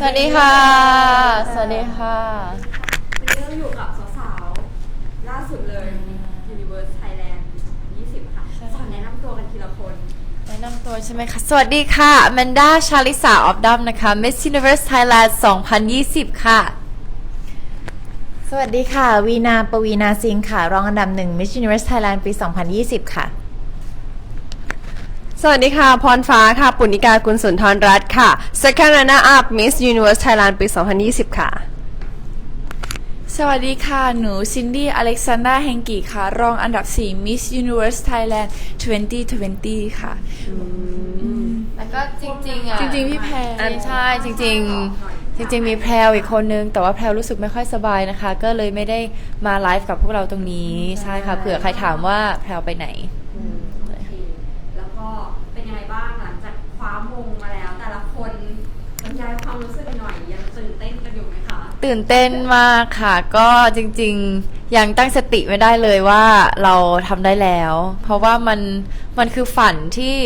สวัสดีค่ะ สวัสดีค่ะ วันนี้เราอยู่กับสาวๆ ล่าสุดเลย Universe Thailand 20 ค่ะใช่สอนแนะนำตัวกันทีละคน แนะนำตัวใช่ไหมคะ สวัสดีค่ะแมนด้าชาลิสาออฟดัมนะคะ Miss Universe Thailand 2020 ค่ะ สวัสดีค่ะ วีนาปวีนาซิงค่ะ รองอันดับหนึ่ง Miss Universe Thailand ปี 2020 ค่ะ สวัสดีค่ะ พรฟ้าค่ะ ปุณณิกากุลสุนทรรัตน์ค่ะ Second Runner Up Miss Universe Thailand ปี 2020 ค่ะ สวัสดีค่ะ หนูซินดี้อเล็กซานดราเฮงกิค่ะ รองอันดับ 4 Miss Universe Thailand 2020 ค่ะ แล้วก็จริงๆอะจริงๆ พี่แพรใช่จริง ๆ จริง ๆ มีแพรวอีกคนนึง แต่ว่าแพรวรู้สึกไม่ค่อยสบายนะคะ ก็เลยไม่ได้มาไลฟ์กับพวกเราตรงนี้ ใช่ค่ะ เผื่อใครถามว่าแพรวไปไหน ตื่นเต้นมากค่ะ ก็จริงๆ ยังตั้งสติไม่ได้เลยว่าเราทำได้แล้ว เพราะว่ามันมันคือฝันที่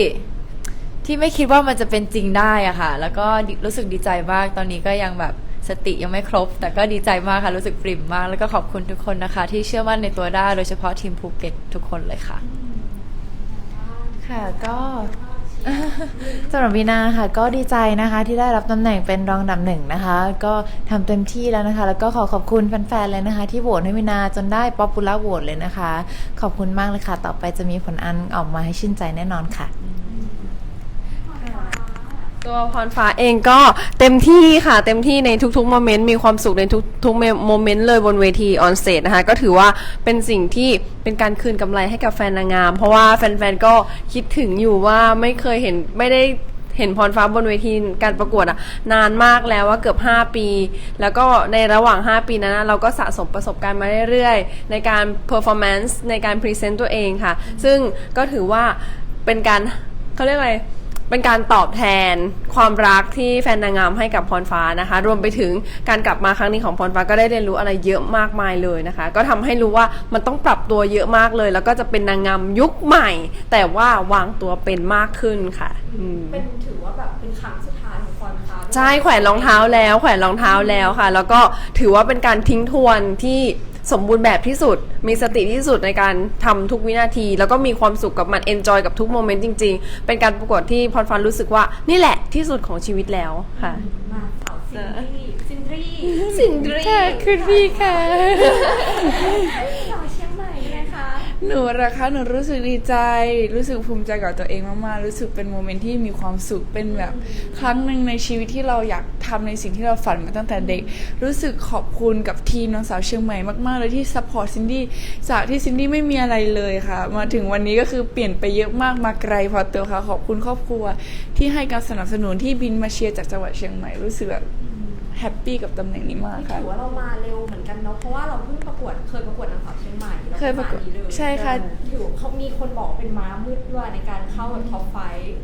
ที่ไม่คิดว่ามันจะเป็นจริงได้อะค่ะ แล้วก็รู้สึกดีใจมากตอนนี้ก็ยังแบบสติยังไม่ครบ แต่ก็ดีใจมากค่ะ รู้สึกปริ่มมาก แล้วก็ขอบคุณทุกคนนะคะ ที่เชื่อมั่นในตัวได้าโดยเฉพาะทีมภูเก็ตทุกคนเลยค่ะ ค่ะก็ สำหรับวีนาค่ะก็ดีใจนะคะที่ได้รับตำแหน่งเป็นรองดับหนึ่งนะคะ ก็ทำเต็มที่แล้วนะคะ แล้วก็ขอขอบคุณแฟนๆเลยนะคะ ที่โหวตให้วีนาจนได้ป๊อปปูล่าโหวตเลยนะคะ ขอบคุณมากเลยค่ะ ต่อไปจะมีผลอันออกมาให้ชื่นใจแน่นอนค่ะ ตัวพรฟ้าเองก็เต็มที่ค่ะ เต็มที่ในทุกๆโมเมนต์มีความสุขในทุกๆโมเมนต์เลยบนเวทีออนสเตนะคะก็ถือว่าเป็นสิ่งที่เป็นการคืนกำไรให้กับแฟนนางงาม เพราะว่าแฟนๆก็คิดถึงอยู่ว่าไม่เคยเห็นไม่ได้เห็นพรฟ้าบนเวทีการประกวดอะนานมากแล้วว่าเกือบ 5 ปี แล้วก็ในระหว่าง 5 ปีนั้น เราก็สะสมประสบการณ์มาเรื่อยๆ ในการ performance ในการ present ตัวเองค่ะ ซึ่งก็ถือว่าเป็นการเขาเรียกอะไร เป็นการตอบแทนความรักที่แฟนนางงามให้กับพรฟ้านะคะ รวมไปถึงการกลับมาครั้งนี้ของพรฟ้าก็ได้เรียนรู้อะไรเยอะมากมายเลยนะคะ ก็ทำให้รู้ว่ามันต้องปรับตัวเยอะมากเลย แล้วก็จะเป็นนางงามยุคใหม่ แต่ว่าวางตัวเป็นมากขึ้นค่ะอืมเป็นถือว่าแบบเป็นครั้งสุดท้ายของฟอนฟ้าด้วยใช่แขวนรองเท้าแล้ว แขวนรองเท้าแล้วค่ะ แล้วก็ถือว่าเป็นการทิ้งทวนที่ สมบูรณ์แบบที่สุด มีสติที่สุดในการทำทุกวินาที แล้วก็มีความสุขกับมันเอนจอยกับทุกโมเมนต์จริง ๆ เป็นการประกวดที่พรฟันรู้สึกว่านี่แหละที่สุดของชีวิตแล้วค่ะ มาสาวซินดี้ซินดี้ซินดรีค่ะคุณพี่ค่ะ หนูนะคะหนูรู้สึกดีใจ รู้สึกภูมิใจกับตัวเองมากๆรู้สึกเป็นโมเมนต์ที่มีความสุขเป็นแบบครั้งหนึ่งในชีวิตที่เราอยากทำในสิ่งที่เราฝันมาตั้งแต่เด็ก รู้สึกขอบคุณกับทีมนางสาวเชียงใหม่มากๆเลยที่ซัพพอร์ตซินดี้จากที่ซินดี้ไม่มีอะไรเลยค่ะ มาถึงวันนี้ก็คือเปลี่ยนไปเยอะมากมาไกลพอตัวค่ะขอบคุณครอบครัว ที่ให้การสนับสนุนที่บินมาเชียร์จากจังหวัดเชียงใหม่รู้สึกแบบ แฮปปี้กับตำแหน่งนี้มากค่ะ ถือว่าเรามาเร็วเหมือนกันเนาะเพราะว่าเราเพิ่งประกวดเคยประกวดนางสาวเชียงใหม่แวเคยประกวดมานี้เลยใช่ค่ะ ถือว่าเขามีคนบอกเป็นม้ามืดด้วยในการเข้าแบบท็อปไฟว์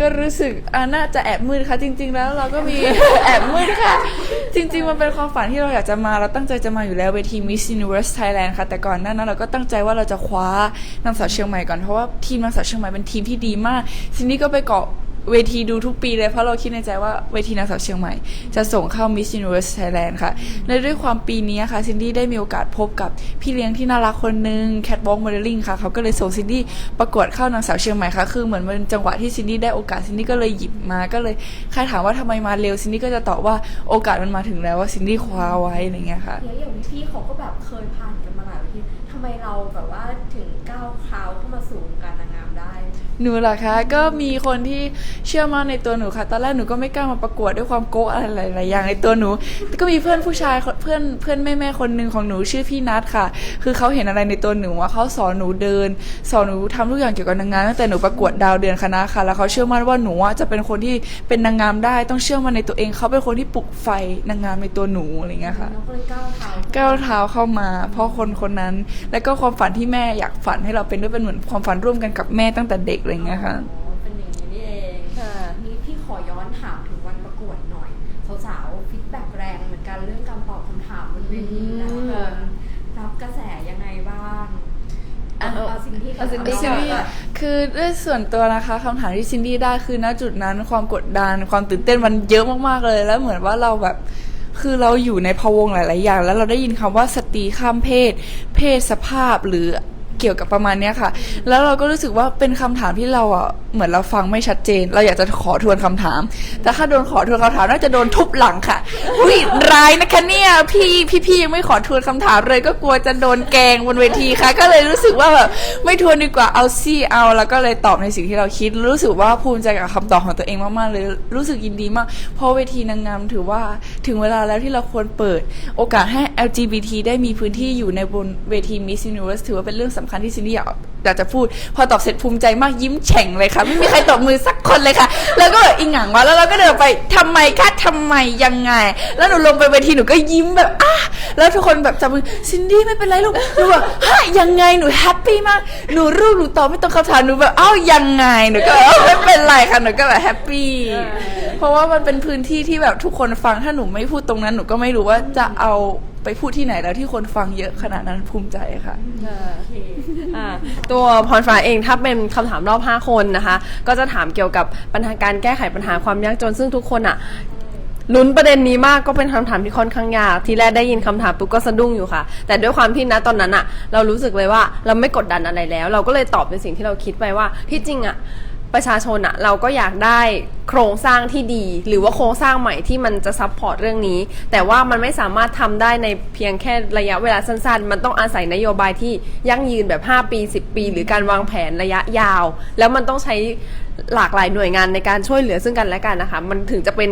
ก็รู้สึกอ่าน่าจะแอบมืดค่ะ จริง ๆ แล้วเราก็มี แอบมืดค่ะ จริง ๆ มันเป็นความฝันที่เราอยากจะมาเราตั้งใจจะมาอยู่แล้วเวที Miss Universe Thailand ค่ะ แต่ก่อนหน้านั้นเราก็ตั้งใจว่าเราจะคว้านางสาวเชียงใหม่ก่อนเพราะว่าทีมนางสาวเชียงใหม่เป็นทีมที่ดีมากซินดี้ก็ไปเกาะ เวทีดูทุกปีเลยเพราะเราคิดในใจว่าเวทีนางสาวเชียงใหม่ จะส่งเข้า Miss Universe Thailand ค่ะ และด้วยความปีนี้ค่ะซินดี้ได้มีโอกาสพบกับพี่เลี้ยงที่น่ารักคนหนึ่ง Catwalk Modeling ค่ะ เขาก็เลยส่งซินดี้ประกวดเข้านางสาวเชียงใหม่ค่ะ คือเหมือนมันเป็นจังหวะที่ซินดี้ได้โอกาสซินดี้ก็เลยหยิบมาก็เลยใครถามว่าทำไมมาเร็วซินดี้ก็จะตอบว่าโอกาสมันมาถึงแล้วว่าซินดี้คว้าไว้อะไรเงี้ยค่ะแล้วอย่างพี่เขาก็แบบเคยผ่านกันมาหลายเวทีทำไมเราแบบว่าถึงก้าวเท้าเข้ามาสู่วงการนางงามได้หนูเหรอคะ ก็มีคนที่เชื่อมั่นในตัวหนูค่ะ ตอนแรกหนูก็ไม่กล้ามาประกวดด้วยความโก๊ะอะไรหลายๆอย่างในตัวหนูแต่ก็มีเพื่อนผู้ชายเพื่อนเพื่อนแม่แม่ๆคนหนึ่งของหนูชื่อพี่นัทค่ะ คือเขาเห็นอะไรในตัวหนูว่าเขาสอนหนูเดิน สอนหนูทำทุกอย่างเกี่ยวกับนางงามตั้งแต่หนูประกวดดาวเดือนคณะค่ะ แล้วเขาเชื่อมั่นว่าหนูอะจะเป็นคนที่เป็นนางงามได้ ต้องเชื่อมั่นในตัวเอง เขาเป็นคนที่ปลุกไฟนางงามในตัวหนูอะไรเงี้ยค่ะน้องก็เลยก้าวเท้าก้าวเท้าเข้ามา เพราะคนคนนั้น แล้วก็ความฝันที่แม่อยากฝันให้เราเป็นด้วยเป็นเหมือนความฝันร่วมกันกับแม่ตั้งแต่เด็กอะไรเงี้ยค่ะอ๋อเป็นอย่างนี้นี่เองนี่พี่ขอย้อนถามถึงวันประกวดหน่อย สาวๆฟีดแบ็กแรงเหมือนกันเรื่องการตอบคำถามบนเวทีแต่ละคนรับกระแสยังไงบ้างเอาเอาซินดี้ก่อนซินดี้คือด้วยส่วนตัวนะคะคำถามที่ซินดี้ได้คือณจุดนั้นความกดดันความตื่นเต้นมันเยอะมากๆเลย แล้วเหมือนว่าเราแบบ คือเราอยู่ในพะวงหลาย ๆ อย่าง แล้วเราได้ยินคำว่าสตรีข้ามเพศ เพศสภาพหรือ เกี่ยวกับประมาณเนี้ยค่ะ แล้วเราก็รู้สึกว่าเป็นคำถามที่เราอะเหมือนเราฟังไม่ชัดเจน เราอยากจะขอทวนคำถาม แต่ถ้าโดนขอทวนคำถามน่าจะโดนทุบหลังค่ะอุ้ยร้ายนะคะเนี่ยพี่พี่พี่ยังไม่ขอทวนคำถามเลยก็กลัวจะโดนแกงบนเวทีค่ะ ก็เลยรู้สึกว่าแบบไม่ทวนดีกว่าเอาซี่เอาแล้วก็เลยตอบในสิ่งที่เราคิด รู้สึกว่าภูมิใจกับคำตอบของตัวเองมากๆเลยรู้สึกยินดีมาก เพราะเวทีนางงามถือว่าถึงเวลาแล้วที่เราควรเปิด โอกาสให้ LGBT ได้มีพื้นที่อยู่ในบนเวที Miss Universe ถือว่าเป็นเรื่องสำคัญที่ซินดี้อยากอยากจะพูด พอตอบเสร็จภูมิใจมากยิ้มแฉ่งเลยค่ะไม่มีใครตบมือสักคนเลยค่ะ แล้วก็แบบอีหงังวะแล้วเราก็เดินไปทำไมคะทำไมยังไง แล้วหนูลงไปเวทีหนูก็ยิ้มแบบอะแล้วทุกคนแบบจับมือซินดี้ไม่เป็นไรลูกหนูแบบฮะยังไงหนูแฮปปี้มากหนูรู้หนูตอบไม่ตรงคำถามหนูแบบอ้าวยังไงหนูก็ไม่เป็นไรค่ะหนูก็แบบแฮปปี้เพราะว่ามันเป็นพื้นที่ที่แบบทุกคนฟังถ้าหนูไม่พูดตรงนั้นหนูก็ไม่รู้ว่าจะเอา ไปพูดที่ไหนแล้วที่คนฟังเยอะขนาดนั้นภูมิใจค่ะ อ่าตัวพรฟ้าเองถ้าเป็นคำถามรอบ 5 คนนะคะ ก็จะถามเกี่ยวกับปัญหาการแก้ไขปัญหาความยากจนซึ่งทุกคนอะลุ้นประเด็นนี้มากก็เป็นคำถามที่ค่อนข้างยากทีแรกได้ยินคำถามปุ๊บก็สะดุ้งอยู่ค่ะ แต่ด้วยความที่นะตอนนั้นอะเรารู้สึกเลยว่าเราไม่กดดันอะไรแล้ว เราก็เลยตอบในสิ่งที่เราคิดไปว่าที่จริงอะ ประชาชนอะเราก็อยากได้โครงสร้างที่ดี หรือว่าโครงสร้างใหม่ที่มันจะซัพพอร์ตเรื่องนี้ แต่ว่ามันไม่สามารถทำได้ในเพียงแค่ระยะเวลาสั้นๆ มันต้องอาศัยนโยบายที่ยั่งยืนแบบ 5 ปี 10 ปี หรือการวางแผนระยะยาว แล้วมันต้องใช้หลากหลายหน่วยงานในการช่วยเหลือซึ่งกันและกันนะคะ มันถึงจะเป็น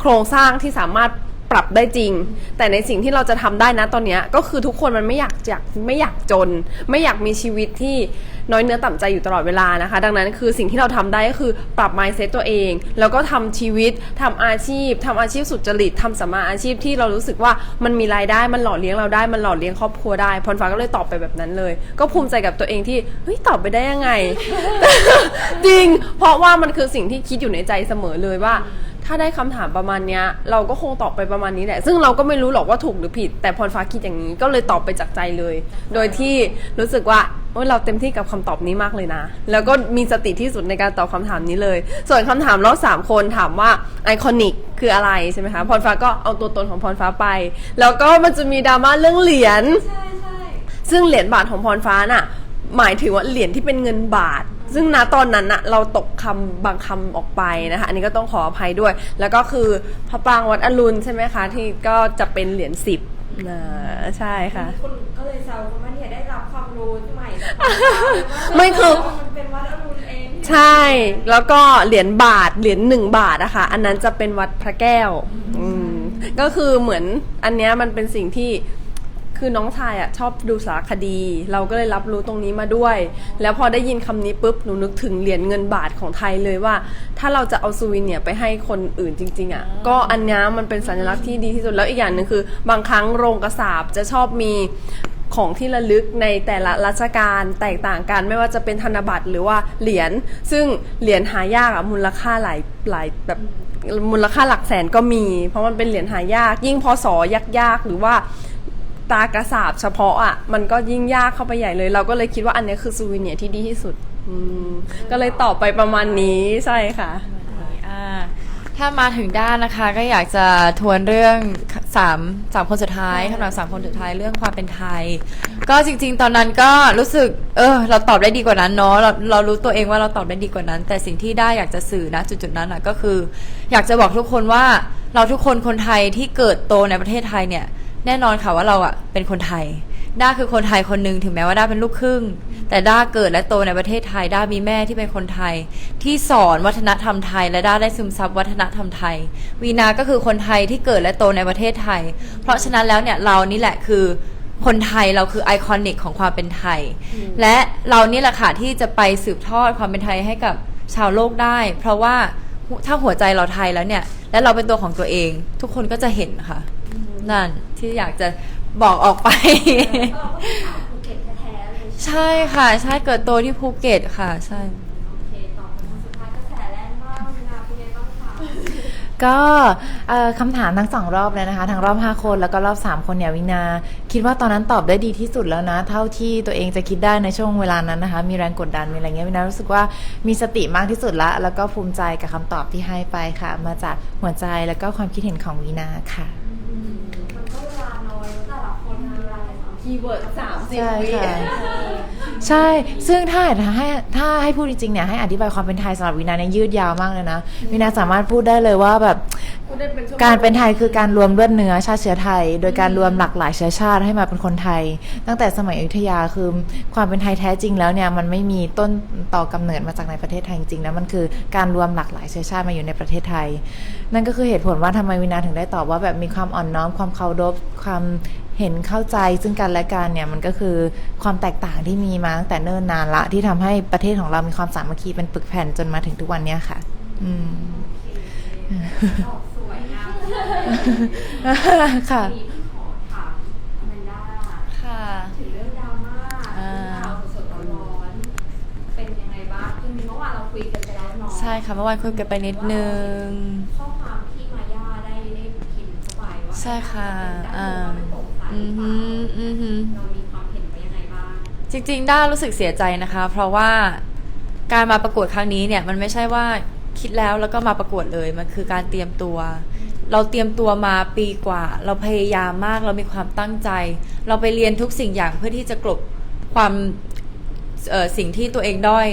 โครงสร้างที่สามารถ ปรับได้จริง แต่ในสิ่งที่เราจะทำได้นะตอนนี้ก็คือทุกคนมันไม่อยากอยากไม่อยากจน ไม่อยากมีชีวิตที่น้อยเนื้อต่ำใจอยู่ตลอดเวลานะคะ ดังนั้นคือสิ่งที่เราทำได้ก็คือปรับ mindset ตัวเอง แล้วก็ทำชีวิตทำอาชีพทำอาชีพสุจริตทำสัมมาอาชีพที่เรารู้สึกว่ามันมีรายได้มันหล่อเลี้ยงเราได้มันหล่อเลี้ยงครอบครัวได้พรฟ้าก็เลยตอบไปแบบนั้นเลย ก็ภูมิใจกับตัวเองที่เฮ้ยตอบไปได้ยังไง จริง เพราะว่ามันคือสิ่งที่คิดอยู่ในใจเสมอเลยว่า ถ้าได้คำถามประมาณเนี้ย เราก็คงตอบไปประมาณนี้แหละ ซึ่งเราก็ไม่รู้หรอกว่าถูกหรือผิด แต่พรฟ้าคิดอย่างนี้ก็เลยตอบไปจากใจเลย โดยที่รู้สึกว่าโอ้ยเราเต็มที่กับคำตอบนี้มากเลยนะ แล้วก็มีสติที่สุดในการตอบคำถามนี้เลย ส่วนคำถามรอบสามคนถามว่าไอคอนิกคืออะไรใช่ไหมคะพรฟ้าก็เอาตัวตนของพรฟ้าไป แล้วก็มันจะมีดราม่าเรื่องเหรียญใช่ใช่ซึ่งเหรียญบาทของพรฟ้าน่ะหมายถึงว่าเหรียญที่เป็นเงินบาท ซึ่งณตอนนั้นน่ะเราตกคำบางคำออกไปนะคะ อันนี้ก็ต้องขออภัยด้วย แล้วก็คือพระปรางวัดอรุณใช่ไหมคะ ที่ก็จะเป็นเหรียญสิบนะใช่ค่ะคนก็เลยแซวกันว่าเนี่ยได้รับความรู้ใหม่จากความรู้ไม่คือมันเป็นวัดอรุณเองใช่ แล้วก็เหรียญบาทเหรียญหนึ่งบาทอะค่ะ อันนั้นจะเป็นวัดพระแก้ว อืมก็คือเหมือนอันเนี้ยมันเป็นสิ่งที่ คือน้องชายอะชอบดูสารคดี เราก็เลยรับรู้ตรงนี้มาด้วย แล้วพอได้ยินคำนี้ปุ๊บหนูนึกถึงเหรียญเงินบาทของไทยเลยว่า ถ้าเราจะเอาซูวิเนียร์ไปให้คนอื่นจริงๆอะก็อันเนี้ยมันเป็นสัญลักษณ์ที่ดีที่สุดแล้วอีกอย่างหนึ่งคือ บางครั้งโรงกระสาบจะชอบมีของที่ระลึกในแต่ละรัชกาลแตกต่างกัน ไม่ว่าจะเป็นธนบัตรหรือว่าเหรียญซึ่งเหรียญหายากอะมูลค่าหลายหลายแบบมูลค่าหลักแสนก็มี เพราะมันเป็นเหรียญหายาก ยิ่งพศยากๆหรือว่า ตากระสาบเฉพาะอะมันก็ยิ่งยากเข้าไปใหญ่เลย เราก็เลยคิดว่าอันเนี้ยคือซูวิเนียร์ที่ดีที่สุดอืมก็เลยตอบไปประมาณนี้ใช่ค่ะ อ่าถ้ามาถึงด้านนะคะก็อยากจะทวนเรื่องสามสามคนสุดท้ายคำถามสามคนสุดท้ายเรื่องความเป็นไทย ก็จริง ๆ ตอนนั้นก็รู้สึก เออ เราตอบได้ดีกว่านั้นเนาะเราเรารู้ตัวเองว่าเราตอบได้ดีกว่านั้น แต่สิ่งที่ได้อยากจะสื่อนะจุดๆนั้นอะก็คือ อยากจะบอกทุกคนว่าเราทุกคนคนไทยที่เกิดโตในประเทศไทยเนี่ย แน่นอนค่ะว่าเราอะเป็นคนไทย ด้าคือคนไทยคนหนึ่งถึงแม้ว่าด้าเป็นลูกครึ่ง แต่ด้าเกิดและโตในประเทศไทย ด้ามีแม่ที่เป็นคนไทย ที่สอนวัฒนธรรมไทย และด้าได้ซึมซับวัฒนธรรมไทย วีนาก็คือคนไทยที่เกิดและโตในประเทศไทย เพราะฉะนั้นแล้วเนี่ยเรานี่แหละคือคนไทยเราคือไอคอนิกของความเป็นไทย และเรานี่แหละค่ะที่จะไปสืบทอดความเป็นไทยให้กับชาวโลกได้ เพราะว่าถ้าหัวใจเราไทยแล้วเนี่ย และเราเป็นตัวของตัวเอง ทุกคนก็จะเห็นค่ะ นั่นที่อยากจะบอกออกไปเราก็เป็นสาวภูเก็ตแท้ๆเลยใช่ค่ะ ใช่เกิดโตที่ภูเก็ตค่ะ ใช่ โอเคต่อไปคนสุดท้ายกระแสแรงมากเวลาเป็นไงบ้างคะก็เอ่อคำถามทั้งสองรอบเลยนะคะทั้งรอบ 5 คนแล้วก็รอบ 3 คนเนี่ยวินา คิดว่าตอนนั้นตอบได้ดีที่สุดแล้วนะ เท่าที่ตัวเองจะคิดได้ในช่วงเวลานั้นนะคะ มีแรงกดดันมีอะไรเงี้ยวินารู้สึกว่ามีสติมากที่สุดละ แล้วก็ภูมิใจกับคำตอบที่ให้ไปค่ะ มาจากหัวใจแล้วก็ความคิดเห็นของวินาค่ะ มันก็เวลาน้อยแล้วแต่ละคนมีเวลาแค่สามคีย์เวิร์ดสามสิบใช่วิ ค่ะ ใช่ ซึ่งถ้าให้ถ้าให้พูดจริงๆเนี่ยให้อธิบายความเป็นไทยสำหรับวินาเนี่ยยืดยาวมากเลยนะ วินาสามารถพูดได้เลยว่าแบบพูดได้เป็นชั่วโมง การเป็นไทยคือการรวมเลือดเนื้อชาติเชื้อไทย โดยการรวมหลากหลายเชื้อชาติให้มาเป็นคนไทย ตั้งแต่สมัยอยุธยาคือความเป็นไทยแท้จริงแล้วเนี่ยมันไม่มีต้นต่อกำเนิดมาจากในประเทศไทยจริงๆนะมันคือการรวมหลากหลายเชื้อชาติมาอยู่ในประเทศไทย นั่นก็คือเหตุผลว่าทำไมวินาถึงได้ตอบว่าแบบมีความอ่อนน้อมความเคารพความ เห็นเข้าใจซึ่งกันและกันเนี่ยมันก็คือความแตกต่างที่มีมาตั้งแต่เนิ่นนานละที่ทำให้ประเทศของเรามีความสามัคคีเป็นปึกแผ่นจนมาถึงทุกวันเนี้ยค่ะ อืมตอบสวยงามค่ะทีนี้ขอถามอแมนด้าค่ะถึงเรื่องดราม่าอ่าข่าวสดๆร้อนๆเป็นยังไงบ้างจริงๆเมื่อวานเราคุยกันไปแล้วเนาะใช่ค่ะเมื่อวานคุยกันไปนิดนึงข้อความที่มาย่าได้ได้พิมพ์เข้าไปว่าใช่ค่ะอ่า อือหือเปฮึล่าอือ เรามีความเห็นไปยังไงบ้าง จริงๆ ด้ารู้สึกเสียใจนะคะ เพราะว่าการมาประกวดครั้งนี้เนี่ยมันไม่ใช่ว่าคิดแล้วแล้วก็มาประกวดเลย มันคือการเตรียมตัว เราเตรียมตัวมาปีกว่า เราพยายามมาก เรามีความตั้งใจ เราไปเรียนทุกสิ่งอย่างเพื่อที่จะกลบความเอ่อสิ่งที่ตัวเองด้อย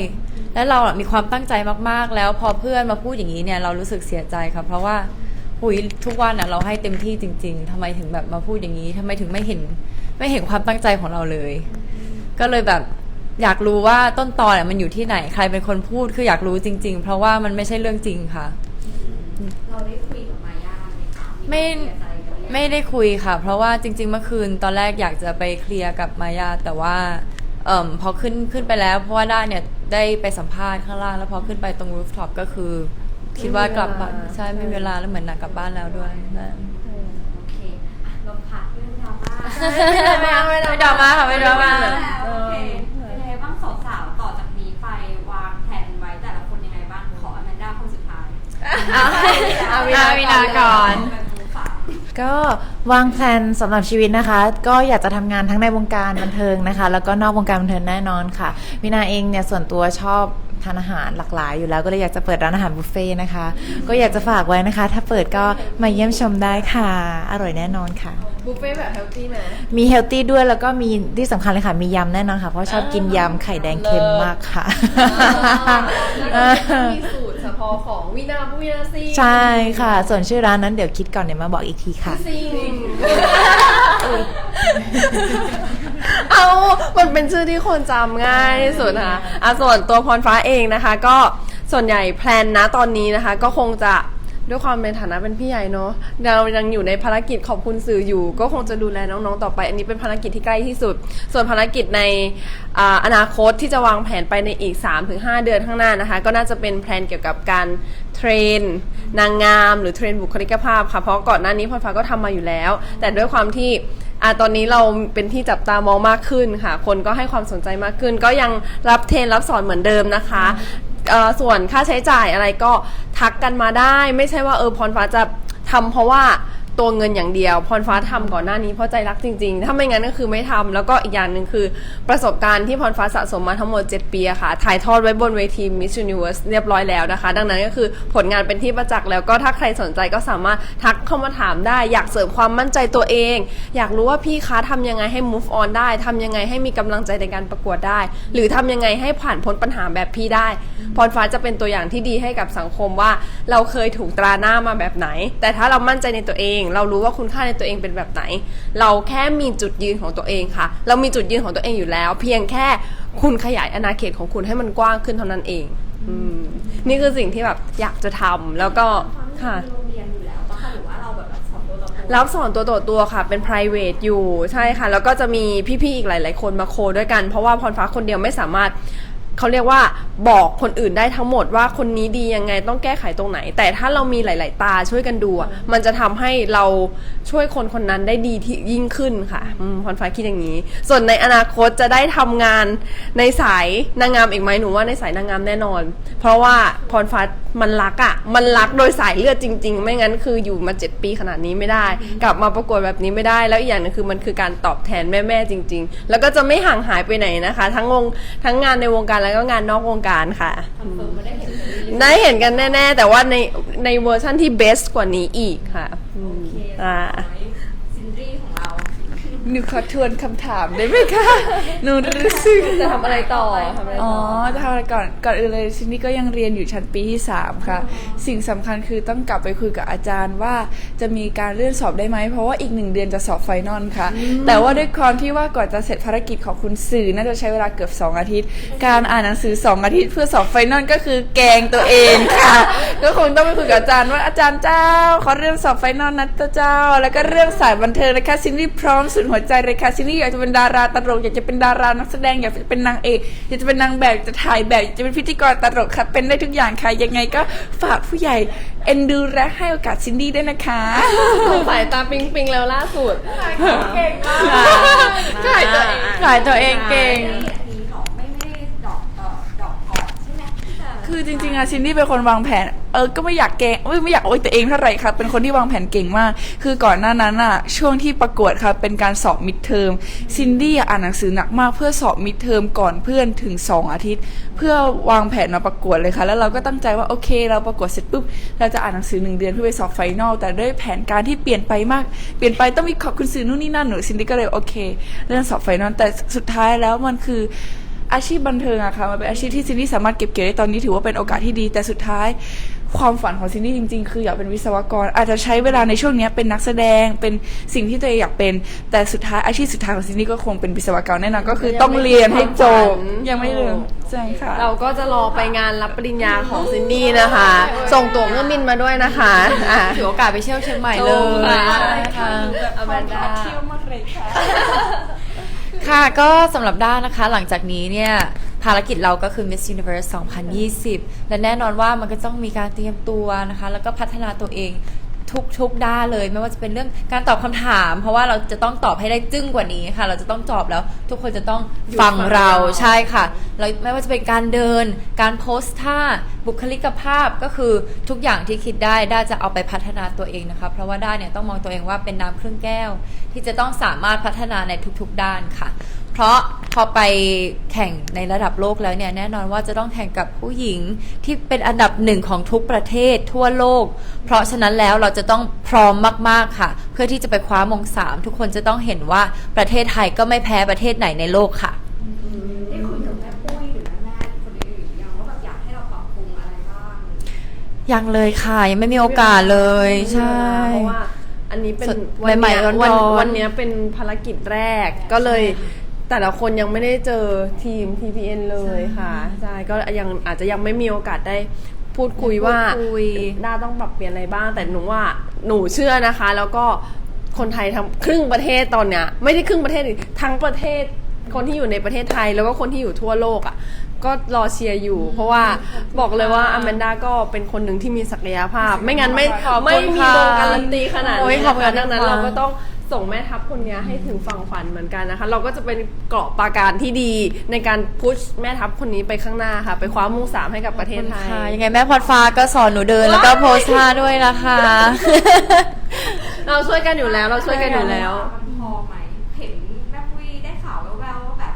และเราอะมีความตั้งใจมากๆ แล้วพอเพื่อนมาพูดอย่างนี้เนี่ยเรารู้สึกเสียใจค่ะเพราะว่า หุยทุกวันอะ เราให้เต็มที่จริง ๆทำไมถึงแบบมาพูดอย่างนี้ทำไมถึงไม่เห็น ไม่เห็นความตั้งใจของเราเลย ก็เลยแบบอยากรู้ว่าต้นตอเนี่ยมันอยู่ที่ไหน ใครเป็นคนพูดคืออยากรู้จริง ๆ เพราะว่ามันไม่ใช่เรื่องจริงค่ะ เราได้คุยกับมาย่าไหมคะไม่เสียใจกันหรือยังไม่ได้คุยค่ะ เพราะว่าจริง ๆ เมื่อคืนตอนแรกอยากจะไปเคลียร์กับมายา แต่ว่าเอ่มพอขึ้นขึ้นไปแล้ว เพราะว่าด้านเนี่ยได้ไปสัมภาษณ์ข้างล่างแล้วพอขึ้นไปตรงรูฟท็อปก็คือ คิดว่ากลับบ้านใช่ไม่มีเวลาแล้วเหมือนหนักกลับบ้านแล้วด้วยนั่นโอเคอะเราพักเรื่องดราม่าไม่ดราม่าค่ะไม่ดราม่า โอเคเป็นยังไงบ้างสาวๆต่อจากนี้ไปวางแผนไว้แต่ละคนยังไงบ้างขออแมนด้าคนสุดท้ายเอาวินาก่อน แบบมือฝากก็วางแผนสำหรับชีวิตนะคะ ก็อยากจะทำงานทั้งในวงการบันเทิงนะคะ แล้วก็นอกวงการบันเทิงแน่นอนค่ะวินาเองเนี่ยส่วนตัวชอบ ทานอาหารหลากหลายอยู่แล้วก็เลยอยากจะเปิดร้านอาหารบุฟเฟ่ต์นะคะ ก็อยากจะฝากไว้นะคะ ถ้าเปิดก็มาเยี่ยมชมได้ค่ะ อร่อยแน่นอนค่ะ บุฟเฟ่ต์แบบเฮลตี้ไหมมีเฮลตี้ด้วยแล้วก็มีที่สำคัญเลยค่ะ มียำแน่นอนค่ะ เพราะชอบกินยำไข่แดงเค็มมากค่ะ มีสูตรเฉพาะของวินาบุวินาซีใช่ค่ะ ส่วนชื่อร้านนั้นเดี๋ยวคิดก่อนเดี๋ยวมาบอกอีกทีค่ะ ซิงเอา มันเป็นชื่อที่คนจำง่ายที่สุดนะคะอะส่วนตัวพรฟ้าเองนะคะ ก็ส่วนใหญ่แพลนนะตอนนี้นะคะ ก็คงจะด้วยความในฐานะเป็นพี่ใหญ่เนาะเรายังอยู่ในภารกิจขอบคุณสื่ออยู่ ก็คงจะดูแลน้องๆต่อไป อันนี้เป็นภารกิจที่ใกล้ที่สุด ส่วนภารกิจในอ่าอนาคตที่จะวางแผนไปในอีก 3-5 เดือนข้างหน้านะคะ ก็น่าจะเป็นแพลนเกี่ยวกับการเทรนนางงาม หรือเทรนบุคลิกภาพค่ะเพราะก่อนหน้านี้พรฟ้าก็ทำมาอยู่แล้ว แต่ด้วยความที่ อะตอนนี้เราเป็นที่จับตามองมากขึ้นค่ะ คนก็ให้ความสนใจมากขึ้น ก็ยังรับเทรนรับสอนเหมือนเดิมนะคะเอ่อส่วนค่าใช้จ่ายอะไรก็ทักกันมาได้ ไม่ใช่ว่าเออพรฟ้าจะทำเพราะว่า ตัวเงินอย่างเดียว พรฟ้าทำก่อนหน้านี้เพราะใจรักจริงๆ ถ้าไม่งั้นก็คือไม่ทำแล้วก็อีกอย่างหนึ่งคือประสบการณ์ที่พรฟ้าสะสมมาทั้งหมด 7 ปีค่ะ ถ่ายทอดไว้บนเวที Miss Universe เรียบร้อยแล้วนะคะ ดังนั้นก็คือผลงานเป็นที่ประจักษ์แล้วก็ถ้าใครสนใจก็สามารถทักเข้ามาถามได้ อยากเสริมความมั่นใจตัวเอง อยากรู้ว่าพี่คะทำยังไงให้ move on ได้ทำยังไงให้มีกำลังใจในการประกวดได้ หรือทำยังไงให้ผ่านพ้นปัญหาแบบพี่ได้ พรฟ้าจะเป็นตัวอย่างที่ดีให้กับสังคมว่า เราเคยถูกตราหน้ามาแบบไหน แต่ถ้าเรามั่นใจในตัวเองเรารู้ว่าคุณค่าในตัวเองเป็นแบบไหน เราแค่มีจุดยืนของตัวเองค่ะ เรามีจุดยืนของตัวเองอยู่แล้ว เพียงแค่คุณขยายอาณาเขตของคุณให้มันกว้างขึ้นเท่านั้นเองอืมนี่คือสิ่งที่แบบอยากจะทำแล้วก็ค่ะโรงเรียนอยู่แล้วปะคะหรือว่าเราแบบรับสอนตัวต่อตัวรับสอนตัวต่อตัวค่ะ เป็น private อยู่ใช่ค่ะ แล้วก็จะมีพี่ ๆ อีกหลาย ๆ คนมาโคด้วยกัน เพราะว่าพรฟ้าคนเดียวไม่สามารถ เขาเรียกว่าบอกคนอื่นได้ทั้งหมดว่าคนนี้ดียังไงต้องแก้ไขตรงไหน แต่ถ้าเรามีหลาย ๆ ตาช่วยกันดูอะมันจะทำให้เราช่วยคนคนนั้นได้ดีที่ยิ่งขึ้นค่ะอืมพรฟ้าคิดอย่างนี้ ส่วนในอนาคตจะได้ทำงานในสายนางงามอีกไหมหนูว่าในสายนางงามแน่นอน เพราะว่าพรฟ้ามันรักอะมันรักโดยสายเลือดจริง ๆ ไม่งั้นคืออยู่มาเจ็ดปีขนาดนี้ไม่ได้ กลับมาประกวดแบบนี้ไม่ได้ แล้วอีกอย่างหนึงคือมันคือการตอบแทนแม่ๆจริง ๆ แล้วก็จะไม่ห่างหายไปไหนนะคะ ทั้งวงทั้งงานในวงการแล้วก็งานนอกวงการค่ะคอนเฟิร์มว่าได้เห็นกันเรื่อยๆได้เห็นกันแน่ ๆ แต่ว่าในในเวอร์ชั่นที่เบสกว่านี้อีกค่ะอืโอมเคอ่า ซินดี้ของเรา หนูขอทวนคำถามได้ไหมคะหนูรู้สึก จะทำอะไรต่อทำอะไรอ๋อต่อจะทำอะไรก่อนก่อนอื่นเลยซินดี้ก็ยังเรียนอยู่ชั้นปีที่ 3 ค่ะ สิ่งสำคัญคือต้องกลับไปคุยกับอาจารย์ว่าจะมีการเลื่อนสอบได้ไหม เพราะว่าอีกหนึ่งเดือนจะสอบไฟนอลค่ะ แต่ว่าด้วยความที่ว่าก่อนจะเสร็จภารกิจของคุณสื่อน่าจะใช้เวลาเกือบ 2 อาทิตย์ การอ่านหนังสือ 2 อาทิตย์ เพื่อสอบไฟนอลก็คือแกงตัวเองค่ะ ก็คงต้องไปคุยกับอาจารย์ว่าอาจารย์เจ้าขอเรื่องสอบไฟนอลนะเจ้า แล้วก็เรื่องสายบันเทิงนะคะซินดี้พร้อมสุดหัวใจเลยค่ะซินดี้อยากจะเป็นดาราตลกอยากจะเป็นดารานักแสดงอยากจะเป็นนางเอกอยากจะเป็นนางแบบอยากจะถ่ายแบบอยากจะเป็นพิธีกรตลกค่ะเป็นได้ทุกอย่างค่ะยังไงก็ฝากผู้ใหญ่เอ็นดูและให้โอกาสซินดี้ด้วยนะคะสายตาปิงปิงแล้วล่าสุดขายตัวเองขายตัวเองเก่ง คือจริงๆอะซินดี้เป็นคนวางแผน เออก็ไม่อยากเก่งไม่ไม่อยากโอยตัวเองเท่าไหร่ครับเป็นคนที่วางแผนเก่งมาก คือก่อนหน้านั้นอะช่วงที่ประกวดครับเป็นการสอบมิดเทอมซินดี้อะอ่านหนังสือหนักมากเพื่อสอบมิดเทอมก่อนเพื่อนถึง 2 อาทิตย์ เพื่อวางแผนมาประกวดเลยค่ะ แล้วเราก็ตั้งใจว่าโอเค เราประกวดเสร็จปุ๊บเราจะอ่านหนังสือหนึ่งเดือนเพื่อไปสอบไฟนอลแต่ด้วยแผนการที่เปลี่ยนไปมากเปลี่ยนไปต้องมีขอบคุณสื่อนู่นนี่นั่นหนูซินดี้ก็เลยโอเค เรื่องสอบไฟนอลแต่สุดท้ายแล้วมันคือ อาชีพบันเทิงอะค่ะมันเป็นอาชีพที่ซินดี้สามารถเก็บเกี่ยวได้ตอนนี้ถือว่าเป็นโอกาสที่ดี แต่สุดท้ายความฝันของซินดี้จริง ๆ คืออยากเป็นวิศวกร อาจจะใช้เวลาในช่วงเนี้ยเป็นนักแสดงเป็นสิ่งที่ตัวเองอยากเป็น แต่สุดท้ายอาชีพสุดท้ายของซินดี้ก็คงเป็นวิศวกรแน่นอนก็คือต้องเรียนให้จบยังไม่เรียนใช่ค่ะเราก็จะรอไปงานรับปริญญาของซินดี้นะคะ ส่งตั๋วเครื่องบินมาด้วยนะคะอะถือโอกาสไปเที่ยวเชียงใหม่เลถูกยค่ะใช่ค่ะอแมนดาเที่ยวมากเลยค่ะ ค่ะก็สำหรับด้านนะคะหลังจากนี้เนี่ยภารกิจเราก็คือ Miss Universe 2020 และแน่นอนว่ามันก็ต้องมีการเตรียมตัวนะคะ แล้วก็พัฒนาตัวเอง ทุกๆด้านเลย ไม่ว่าจะเป็นเรื่องการตอบคำถาม เพราะว่าเราจะต้องตอบให้ได้จึ้งกว่านี้ค่ะ เราจะต้องตอบแล้ว ทุกคนจะต้องฟังเราใช่ค่ะแล้วไม่ว่าจะเป็นการเดิน การโพสท่าบุคลิกภาพก็คือทุกอย่างที่คิดได้ด้าจะเอาไปพัฒนาตัวเองนะคะเพราะว่าด้าเนี่ยต้องมองตัวเองว่าเป็นน้ำเครื่องแก้ว ที่จะต้องสามารถพัฒนาในทุกๆด้านค่ะ เพราะ พอไปแข่งในระดับโลกแล้วเนี่ยแน่นอนว่าจะต้องแข่งกับผู้หญิงที่เป็นอันดับหนึ่งของทุกประเทศทั่วโลก เพราะฉะนั้นแล้วเราจะต้องพร้อมมาก ๆค่ะ เพื่อที่จะไปคว้ามงสามทุกคนจะต้องเห็นว่าประเทศไทยก็ไม่แพ้ประเทศไหนในโลกค่ะ ได้คุยกับแม่ปุ้ยหรือแม่แม่คนอื่นๆยังว่าแบบอยากให้เราปรับปรุงอะไรบ้างยังเลยค่ะ ยังไม่มีโอกาสเลย ใช่ เพราะว่าอันนี้เป็นสดวันใหม่เนี้ยๆร้อนๆ วันวันเนี้ยเป็นภารกิจแรกก็เลย แต่ละคนยังไม่ได้เจอทีม TPN เลยค่ะใช่ก็ยังอาจจะยังไม่มีโอกาสได้พูดคุยว่าพูดคุย ด้าต้องปรับเปลี่ยนอะไรบ้าง แต่หนูว่าหนูเชื่อนะคะ แล้วก็คนไทยทั้งครึ่งประเทศตอนเนี้ยไม่ได้ครึ่งประเทศดิทั้งประเทศคนที่อยู่ในประเทศไทยแล้วก็คนที่อยู่ทั่วโลกอะก็รอเชียร์อยู่ เพราะว่าบอกเลยว่าอแมนดาก็เป็นคนหนึ่งที่มีศักยภาพ ไม่งั้นไม่ขอบคุณไม่มีค่ะวงการันตีขนาดโอ้ยนี้ขอบคุณนะคะดังนั้นค่ะ เราก็ต้อง ส่งแม่ทัพคนนี้ให้ถึงฝั่งฝันเหมือนกันนะคะ เราก็จะเป็นเกราะปราการที่ดีในการพุชแม่ทัพคนนี้ไปข้างหน้าค่ะ ไปคว้ามงสามให้กับประเทศไทยค่ะยังไงแม่พรฟ้าก็สอนหนูเดินแล้วก็โพสท่าด้วยนะคะ เราช่วยกันอยู่แล้ว เราช่วยกันอยู่แล้ว มันพอไหมเห็นแม่ปุ้ยได้ข่าวแว่วๆว่าแบบ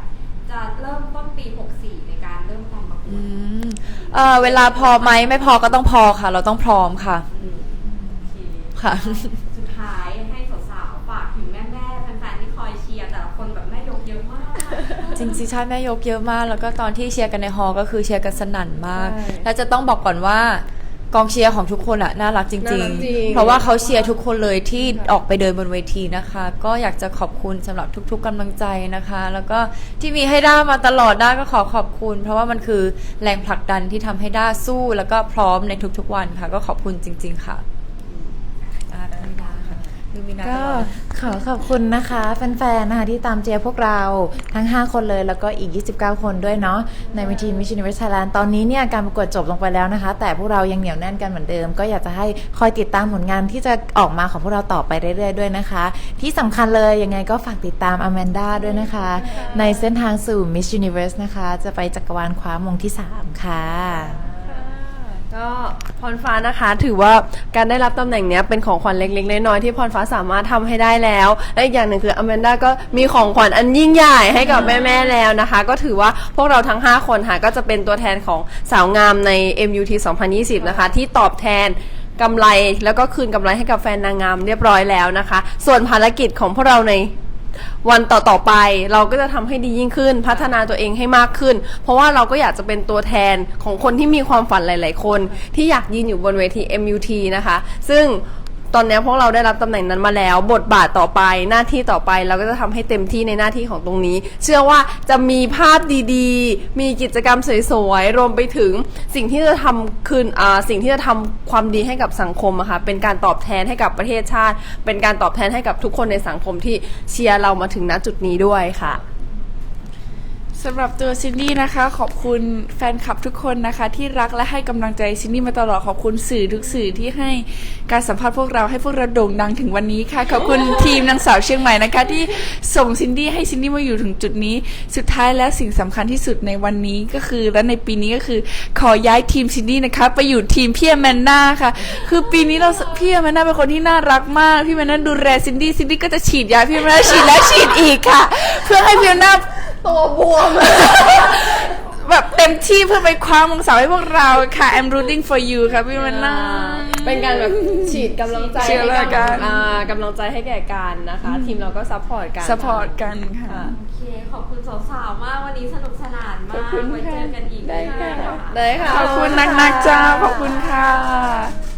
จะเริ่มต้นปี 64 ในการเริ่มการประกวอืดมเอ่อเวลาพอไหมไม่พอก็ต้องพอค่ะ เราต้องพร้อมค่ะค่ะ คนแบบแม่ยกเยอะมาก จริงๆใช่แม่ยกเยอะมาก แล้วก็ตอนที่เชียร์กันในฮอลล์ก็คือเชียร์กันสนั่นมาก ใช่แล้วจะต้องบอกก่อนว่ากองเชียร์ของทุกคนอะน่ารักจน่าริงรักจริงๆเพราะว่าเขาเชียร์ทุกคนเลยที่ออกไปเดินบนเวทีนะคะ ก็อยากจะขอบคุณสำหรับทุก ๆกำลังใจนะคะ แล้วก็ที่มีให้ด้ามาตลอดด้าก็ขอขอบคุณ เพราะว่ามันคือแรงผลักดันที่ทำให้ด้าสู้ แล้วก็พร้อมในทุกๆวันค่ะ ก็ขอบคุณจริง ๆ ค่ะอ่าขอบคุณด้าค่ะ ลูมินาตก็ลอดขอขอบคุณนะคะแฟนๆนะคะที่ตามเชียร์พวกเราทั้ง 5 คนเลยแล้วก็อีก 29 คนด้วยเนาะในเวที Miss Universe Thailand ตอนนี้เนี่ยการประกวดจบลงไปแล้วนะคะ แต่พวกเรายังเหนียวแน่นกันเหมือนเดิม ก็อยากจะให้คอยติดตามผลงานที่จะออกมาของพวกเราต่อไปเรื่อยๆด้วยนะคะ ที่สำคัญเลยยังไงก็ฝากติดตามอแมนด้าด้วยนะคะ ในเส้นทางสู่ Miss Universe นะคะ จะไปจักรวาลคว้ามงที่ 3 ค่ะ ก็พรฟ้านะคะถือว่าการได้รับตำแหน่งเนี้ยเป็นของขวัญเล็กๆน้อยๆที่พรฟ้าสามารถทำให้ได้แล้ว และอีกอย่างหนึ่งคืออแมนด้าก็มีของขวัญอันยิ่งใหญ่ให้กับแม่ๆแล้วนะคะ ก็ถือว่าพวกเราทั้ง 5 คนค่ะก็จะเป็นตัวแทนของสาวงามใน MUT 2020 นะคะ ที่ตอบแทนกำไรแล้วก็คืนกำไรให้กับแฟนนางงามเรียบร้อยแล้วนะคะ ส่วนภารกิจของพวกเราใน วันต่อๆไป เราก็จะทำให้ดียิ่งขึ้น พัฒนาตัวเองให้มากขึ้น เพราะว่าเราก็อยากจะเป็นตัวแทนของคนที่มีความฝันหลาย ๆ คน ที่อยากยืนอยู่บนเวที MUT นะคะ ซึ่ง ตอนนี้พวกเราได้รับตำแหน่งนั้นมาแล้ว บทบาทต่อไปหน้าที่ต่อไปเราก็จะทำให้เต็มที่ในหน้าที่ของตรงนี้ เชื่อว่าจะมีภาพดีๆ มีกิจกรรมสวยๆรวมไปถึงสิ่งที่จะทำคืนสิ่งที่จะทำความดีให้กับสังคมอะค่ะเป็นการตอบแทนให้กับประเทศชาติ เป็นการตอบแทนให้กับทุกคนในสังคมที่เชียร์เรามาถึงณจุดนี้ด้วยค่ะ สำหรับตัวซินดี้นะคะ ขอบคุณแฟนคลับทุกคนนะคะ ที่รักและให้กำลังใจซินดี้มาตลอดขอบคุณสื่อทุกสื่อที่ให้การสัมภาษณ์พวกเราให้พวกเราโด่งดังถึงวันนี้ค่ะ ขอบคุณทีมนางสาวเชียงใหม่นะคะ ที่ส่งซินดี้ให้ซินดี้มาอยู่ถึงจุดนี้ สุดท้ายและสิ่งสำคัญที่สุดในวันนี้ก็คือ และในปีนี้ก็คือ ขอย้ายทีมซินดี้นะคะไปอยู่ทีมพี่แมนนาค่ะ คือปีนี้เราพี่แมนนาเป็นคนที่น่ารักมากพี่แมนนาดูแลซินดี้ซินดี้ก็จะฉีดยาพี่แมนนาฉีดแล้วฉีดอีกค่ะ เพื่อให้พี่แมนนา ตัวบวม แบบเต็มที่เพื่อไปคว้ามงสาวให้พวกเราค่ะ I'm rooting for you ค่ะพี่มันน่า เป็นการแบบฉีดกำลังใจฉีดให้กำลังใจกับอ่ากำลังใจให้แก่กันนะคะ ทีมเราก็ซัพพอร์ตกันสปอร์ตกันค่ะค่ะ โอเค ขอบคุณสาวๆ มาก วันนี้สนุกสนานมาก ไว้เจอกันอีกได้ค่ะค่ะได้ค่ะ ขอบคุณนักๆจ้า ขอบคุณค่ะ